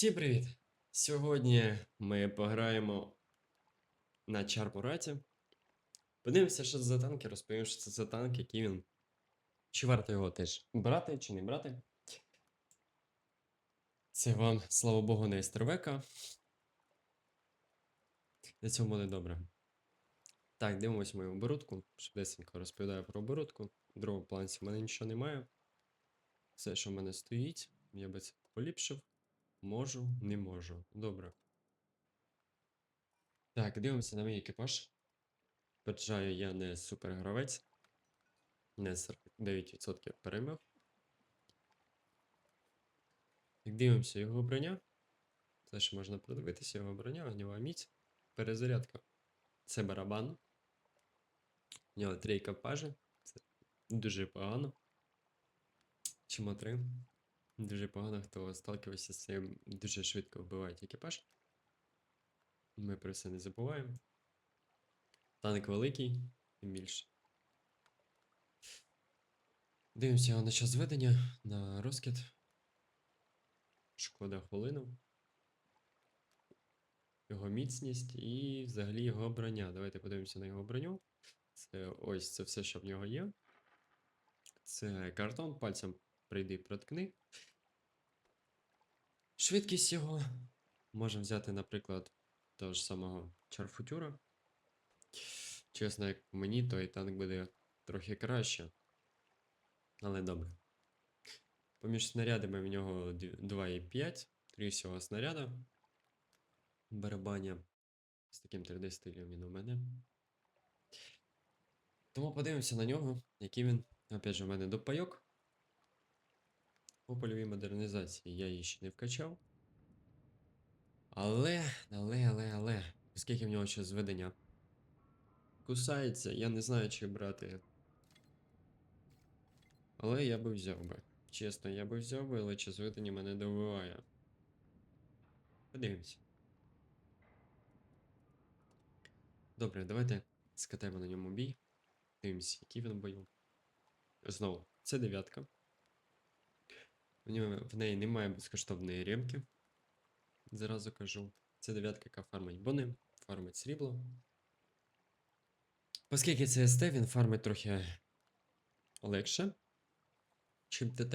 Всім привіт! Сьогодні ми пограємо на Чармураті. Подивимося, що це за танки, розповім, що це за танк, який він. Чи варто його теж брати, чи не брати. Це вам, слава Богу, не Естервека. Для цього буде добре. Так, дивимося мою оборудку. Швидесенько розповідаю про оборудку. В планці в мене нічого немає. Все, що в мене стоїть, я би це поліпшив. Можу, не можу. Добре. Так, дивимося на мій екіпаж. Попереджаю, я не супергравець. Не 49% перемог. Так, дивимося його броня. Це ж можна продивитися його броня, нього міць. Перезарядка. Це барабан. У нього три екіпажі. Це дуже погано. Чому три? Дуже погано, хто сталкивався з цим, дуже швидко вбивають екіпаж. Ми про це не забуваємо. Танк великий, тим більше. Дивимося на час ведення, на розкид. Шкода хвилину. Його міцність і взагалі його броня. Давайте подивимося на його броню. Це ось це все, що в нього є. Це картон, пальцем прийди проткни. Швидкість його можемо взяти, наприклад, того ж самого Чарфутюра. Чесно, як мені, той танк буде трохи краще. Але добре. Поміж снарядами в нього 2,5, 3 всього снаряда. Барабаня з таким 3D стилем він у мене. Тому подивимося на нього, який він. Опять же, у мене допайок. По польовій модернізації я її ще не вкачав. Але, але, але, але, оскільки в нього ще зведення кусається, я не знаю, чи брати. Але я би взяв би. Чесно, я би взяв би, але чи зведення мене добиває. Подивимося. Добре, давайте скатаємо на ньому бій. Дивимося, який він бою. Знову, це дев'ятка. В, неї немає безкоштовної ремки. Зразу кажу. Це дев'ятка, яка фармить бони, фармить срібло. Оскільки це СТ, він фармить трохи легше, чим ТТ.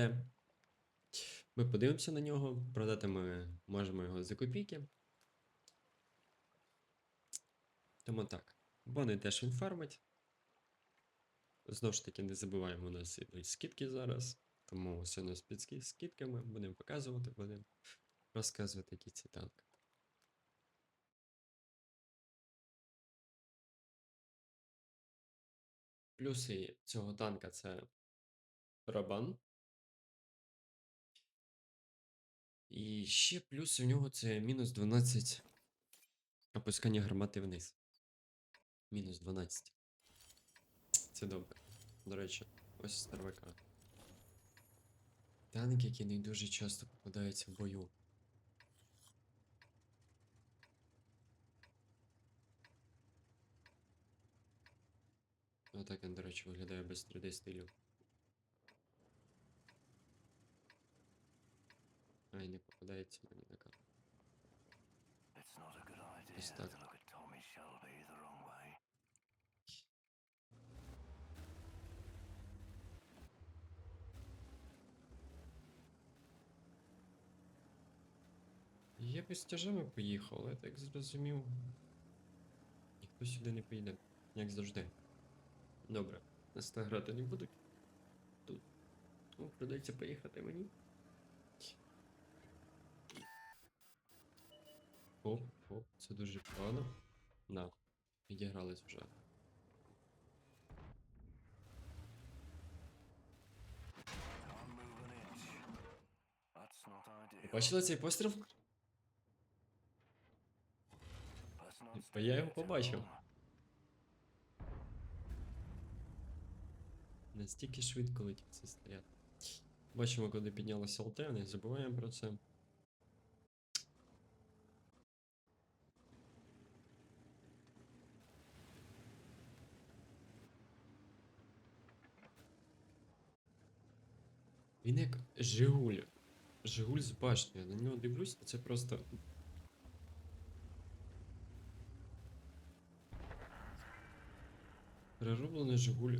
Ми подивимося на нього. Продати ми можемо його за копійки. Тому так. Бони теж він фармить. Знову ж таки, не забуваємо, у нас ідуть скидки зараз. Тому у нас під ски- скидками будемо показувати, будемо розказувати, який це танк. Плюси цього танка це барабан. І ще плюс у нього це мінус 12 опускання гармати вниз. Мінус 12. Це добре. До речі, ось старвика. Танк, який не дуже часто попадається в бою. Отак він, до речі, виглядає без 3D стилю. Ай, не попадається мені на карту. It's Би з тяжами поїхав, я так зрозумів. Ніхто сюди не поїде, як завжди. Добре, на 100 грати не будуть. Тут. Ну, придеться поїхати мені. Оп, оп, це дуже погано. На, відігрались вже. Бачили цей постріл? Я його побачив. Настільки швидко летів цей снаряд. Бачимо, коли піднялося ЛТ, не забуваємо про це. Він як Жигуль Жигуль з башні. Я на нього дивлюсь, це просто. Перероблений Жигуль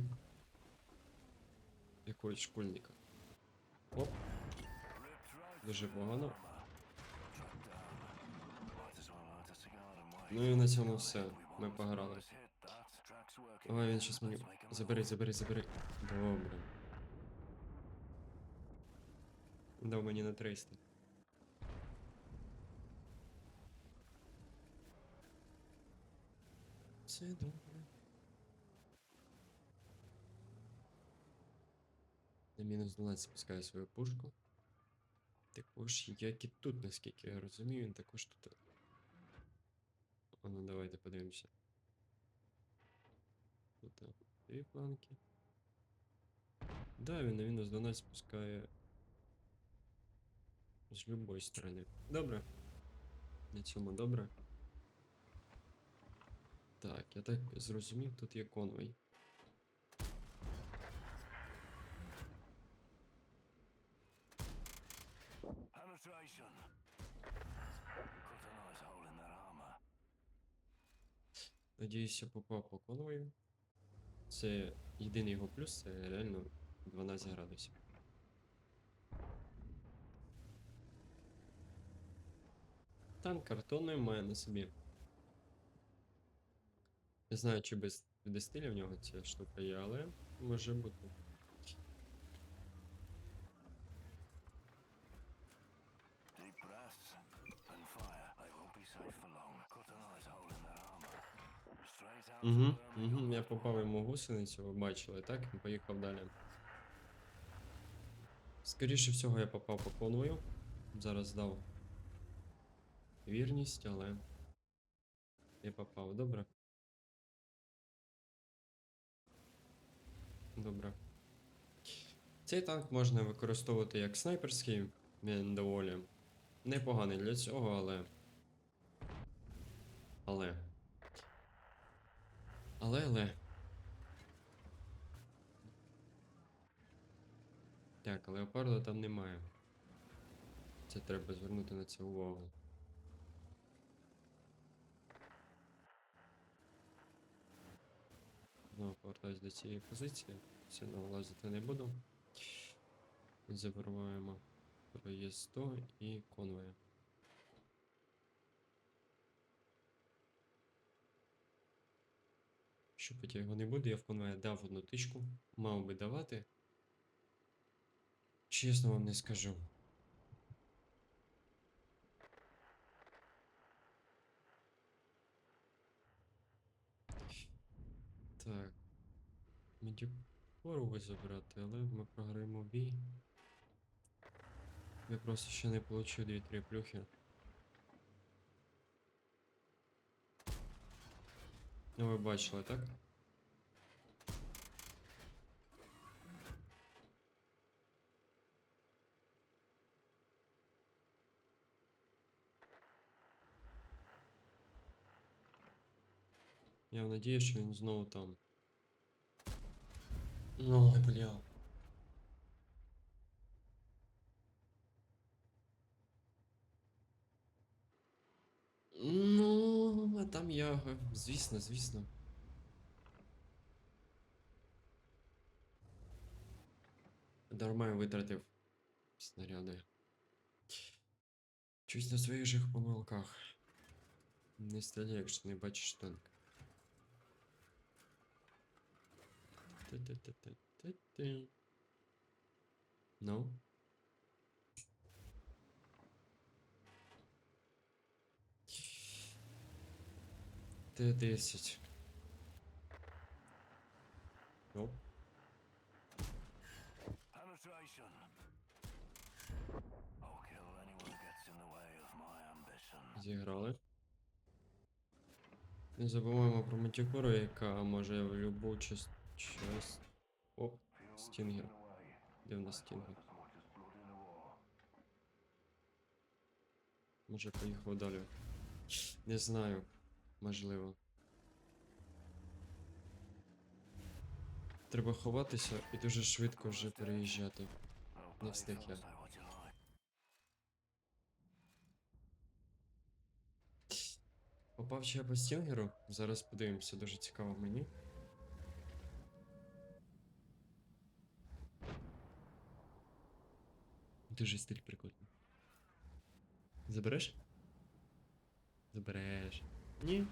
якогось школьника. Оп, дуже погано. Ну і на цьому все. Ми пограли. Ой, він щас мені. Забери, забери, забери. Добре. Дав мені на 300. Все добре. На мінус 12 спускаю свою пушку. Також, як і тут, наскільки я розумію, він також тут. А ну давайте подивимося. Тут дві планки. Да, він на мінус 12 спускає з любої сторони. Добре. На цьому добре. Так, я так зрозумів, тут є конвой. Armor. Надіюсь, я попав по конвою. Це єдиний його плюс, це реально 12 градусів. Танк картонний має на собі. Не знаю, чи без стиля в нього ця штука є, але може бути. Угу, угу, я попав йому гусеницю, ви бачили, так? Він поїхав далі. Скоріше всього, я попав по конвою. Зараз дав вірність, але я попав. Добре. Добре. Цей танк можна використовувати як снайперський, він доволі непоганий для цього, але. Але. Але, але. Так, леопарда там немає. Це треба звернути на це увагу. Знову повертаюсь до цієї позиції. Сильно влазити не буду. Забираємо проїзд 100 і конвоя. Щупати я його не буду, я в конвоя дав одну тичку. Мав би давати. Чесно вам не скажу. Так. Медіпору би забрати, але ми програємо бій. Я просто ще не получив 2-3 плюхи. Ну ви бачили, так? Я надіюсь, що він знову там. Ну, бля. Я. Звісно, звісно. Дарма я витратив снаряди. Чусь на своїх же помилках. Не стріляй, якщо не бачиш танк. Ти-ти-ти-ти-ти-ти. Ну? Т-10. Оп. Penetration. I'll kill anyone who gets in the way of my ambition. Зіграли. Не забуваємо про Матікуру, яка може в любу час... час... О, стінгер. Де в нас стінгер? Може поїхав далі. Не знаю. Можливо. Треба ховатися і дуже швидко вже переїжджати. Не встиг я. Попав ще я по стінгеру. Зараз подивимося, дуже цікаво мені. Дуже стиль прикольний. Забереш? Забереш. Ні.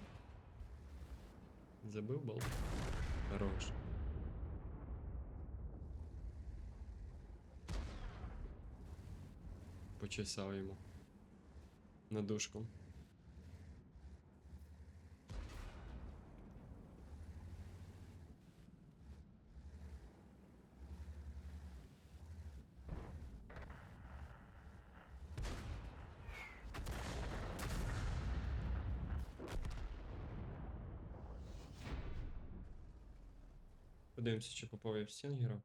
Забив болт. Хорош. Почесав йому. На дужку. Подивимося, чи попав я в Стінгера.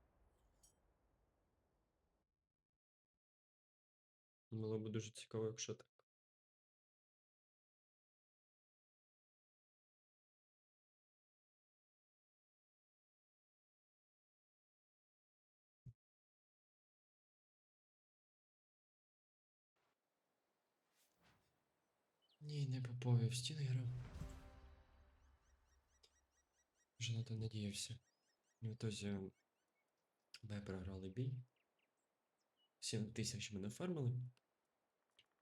Було б дуже цікаво, якщо так. Ні, не попав я в Стінгера. Вже на то надіявся. В итоге ми програли бій. 7 тисяч ми нафармили.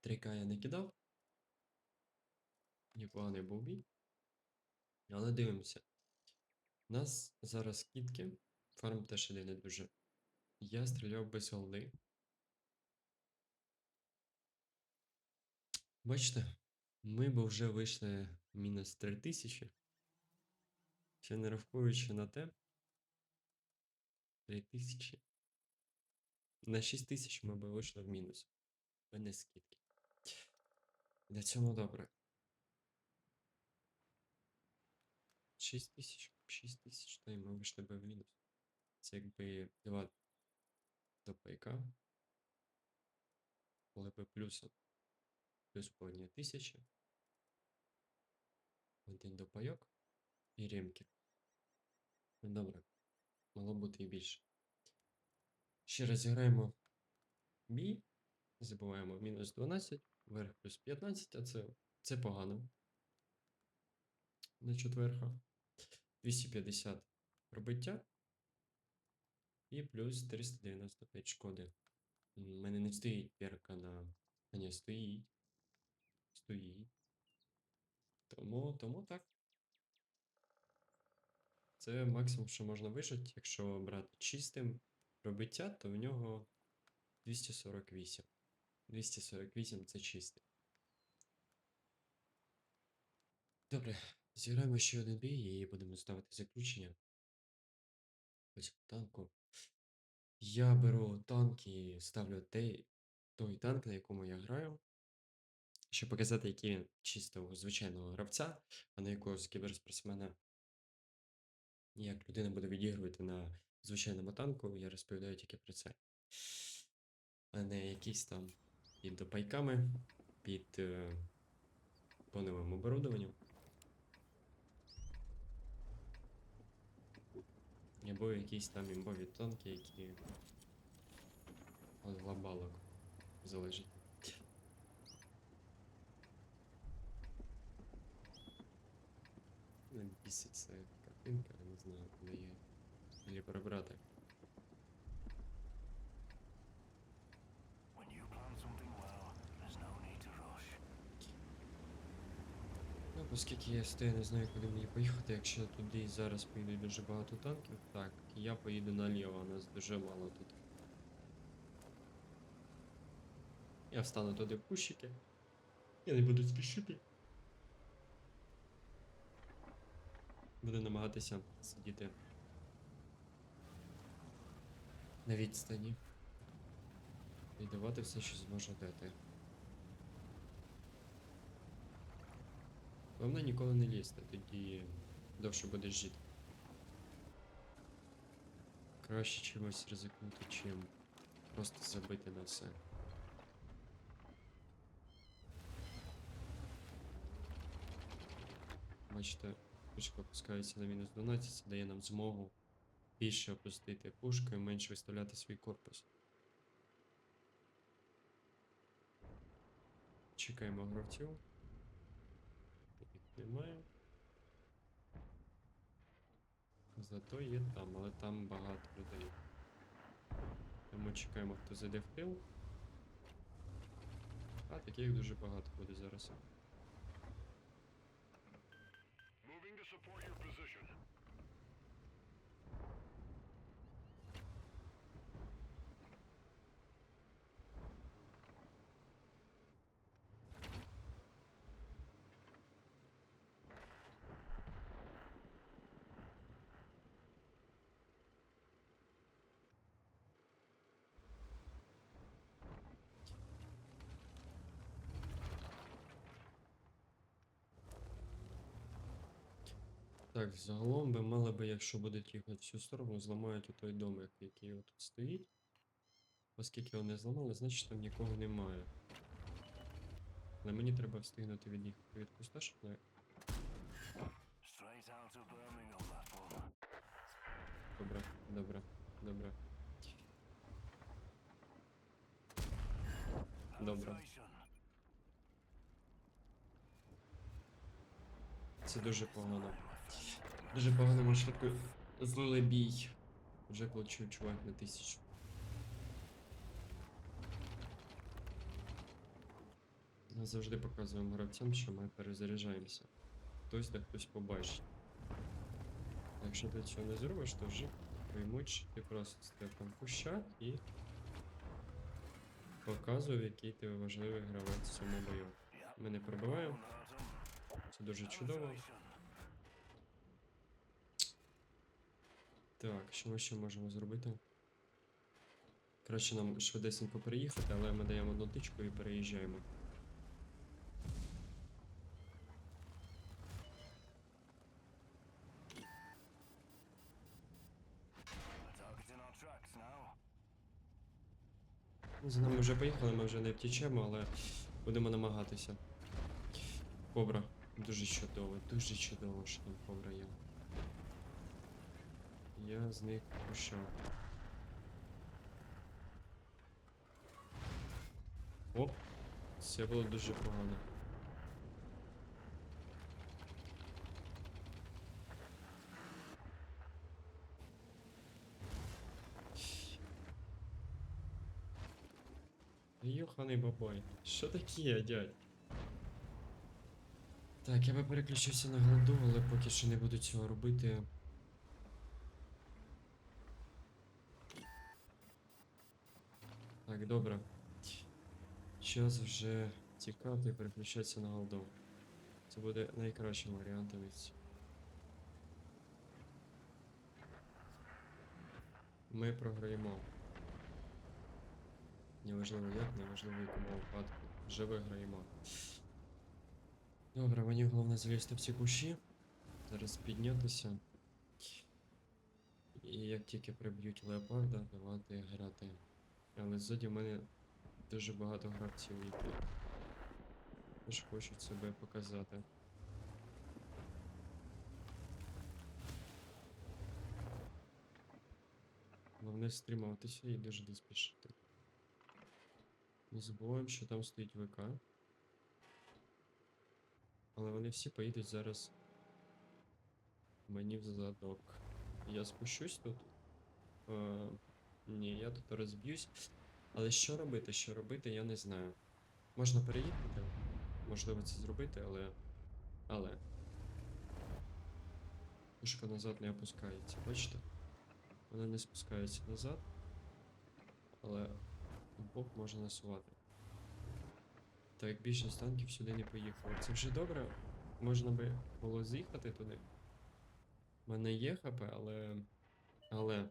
3К я не кидав. Непоганий був бій. Але дивимося. У нас зараз скидки. Фарм теж іде не дуже. Я стріляв без голди. Бачите, ми б вже вийшли мінус 3000. Ще не рахуючи на те. 3000. На 6000 ми б вийшли в мінус. Без скидки. На цьому добре. 6 тисяч, 6 тисяч, то і ми вийшли б в мінус. Це якби 2 до пайка. Були б плюсом. Плюс по одній тисячі. Один до пайок і ремки. Ну добре. Могло бути і більше. Ще раз зіграємо бій. Забуваємо мінус 12, вверх плюс 15, а це, це погано. На четверга. 250 пробиття. І плюс 395 шкоди. У мене не стоїть перка на. А ні, стоїть. Стоїть. Тому, тому так. Це максимум, що можна вижити, якщо брати чистим пробиття, то в нього 248. 248 це чистий. Добре, зіграємо ще один бій і будемо ставити заключення. Ось по танку. Я беру танк і ставлю той, той танк, на якому я граю. Щоб показати, який він чисто у звичайного гравця, а не якогось кіберспортсмена. Як людина буде відігрувати на звичайному танку, я розповідаю тільки про це. А не якісь там під допайками, під е, тоновим оборудованням. Або якісь там імбові танки, які від глобалок бісить ця картинка, знаю, куди її Или rush. Ну, оскільки я стою, не знаю, куди мені поїхати, якщо туди зараз поїде дуже багато танків, так, я поїду наліво, у нас дуже мало тут. Я встану туди в кущики. Я не буду спішити. Буду намагатися сидіти на відстані. І давати все, що зможу дати. Головне ніколи не лізти, тоді довше будеш жити. Краще чимось ризикнути, чим просто забити на все. Бачите, пушка опускається на мінус 12, це дає нам змогу більше опустити пушку і менше виставляти свій корпус. Чекаємо гравців. немає. Зато є там, але там багато людей. Тому чекаємо, хто зайде в тил. А, таких дуже багато буде зараз. Так, загалом би мали би, якщо будуть їхати в цю сторону, зламають той домик, який отут стоїть. Оскільки вони зламали, значить там нікого немає. Але мені треба встигнути від них від куста, щоб не. Добре, добре, добре. Добре. Це дуже погано. Дуже погано швидко злили бій. Вже плачу чувак на тисячу. Ми завжди показуємо гравцям, що ми перезаряджаємося. Хтось де хтось побачить. Якщо ти цього не зробиш, то вже поймуть, що ти просто стояв там і показував, який ти важливий гравець в цьому бою. Ми не пробиваємо, це дуже чудово. Penetration. Так, що ми ще можемо зробити? Краще нам швидесенько переїхати, але ми даємо одну тичку і переїжджаємо. Ну, За нами вже поїхали, ми вже не втічемо, але будемо намагатися. Кобра. Дуже чудово, дуже чудово, що там кобра є. Я з них пішов. Оп, це було дуже погано. Йоханий бабай. Що таке, дядь? Так, я би переключився на голду, але поки що не буду цього робити. Так, добре. Час вже тікати і переключатися на голду. Це буде найкращим варіантом із. Ми програємо. Неважливо як, неважливо якому випадку. Вже виграємо. Добре, мені головне залізти в ці кущі. Зараз піднятися. І як тільки приб'ють леопарда, давати грати. Але ззаді в мене дуже багато гравців, які теж хочуть себе показати. Головне стримуватися і дуже не спішити. Не забуваємо, що там стоїть ВК. Але вони всі поїдуть зараз мені в задок. Я спущусь тут. Ні, я тут розб'юсь. Але що робити, що робити, я не знаю. Можна переїхати, можливо це зробити, але. Але. Пушка назад не опускається, бачите? Вона не спускається назад. Але бок можна насувати. Так, більшість танків сюди не поїхало. Це вже добре. Можна би було з'їхати туди. У мене є ХП, але. Але.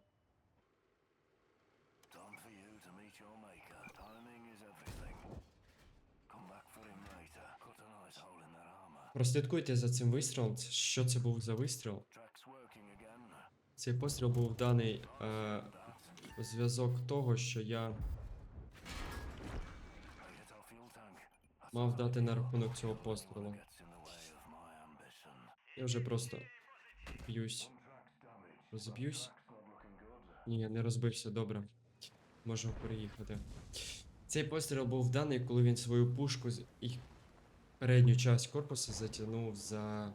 Прослідкуйте за цим вистрілом. Що це був за вистріл? Цей постріл був даний е, зв'язок того, що я мав дати на рахунок цього пострілу. Я вже просто б'юсь. Розб'юсь. Ні, не розбився, добре. Можу переїхати. Цей постріл був даний, коли він свою пушку з. І... передню часть корпуса затягнув за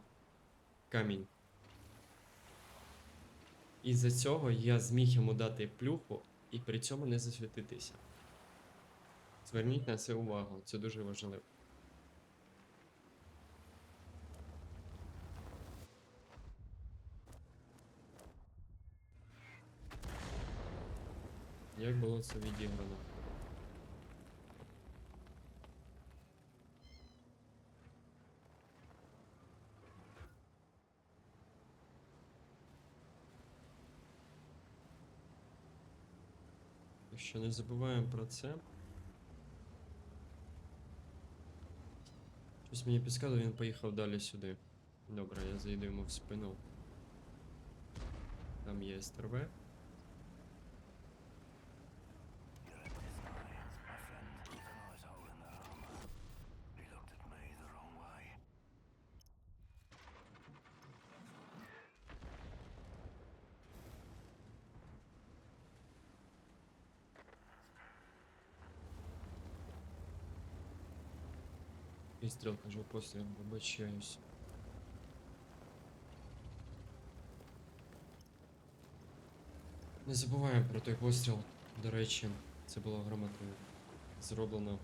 камінь. І за цього я зміг йому дати плюху і при цьому не засвітитися. Зверніть на це увагу, це дуже важливо. Як було це відіграно? Якщо не забуваємо про це. Щось мені підказує, він поїхав далі сюди. Добре, я зайду йому в спину. Там є СТРВ. І стріл кажу постріл, вибачаюсь. Не забуваємо про той постріл. До речі, це було грамотно зроблено.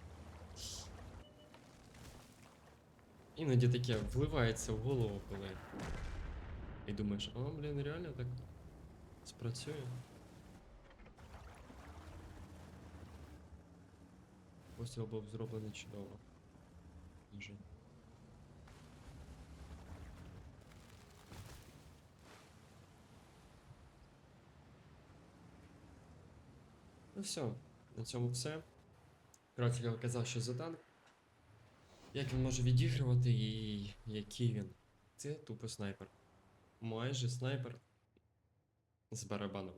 Іноді таке вливається в голову, коли. І думаєш, о, блін, реально так спрацює. Постріл був зроблений чудово. Дуже. Ну все, на цьому все. Я казав, що за танк. Як він може відігрувати і який він? Це тупо снайпер. Майже снайпер з барабаном.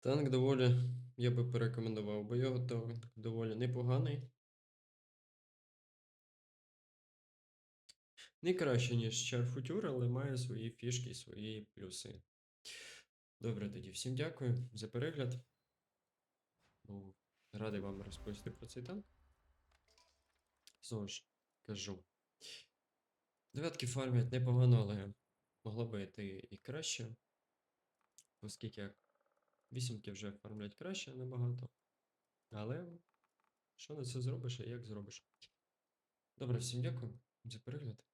Танк доволі, я би порекомендував, бо його танк доволі непоганий. Не краще, ніж Future, але має свої фішки, свої плюси. Добре, тоді всім дякую за перегляд. Був радий вам розповісти про цей танк. Знову ж кажу. Дев'ятки фармять непогано, але могло би йти і краще. Оскільки як вісімки вже фармлять краще набагато. Але що на це зробиш і як зробиш? Добре, всім дякую за перегляд.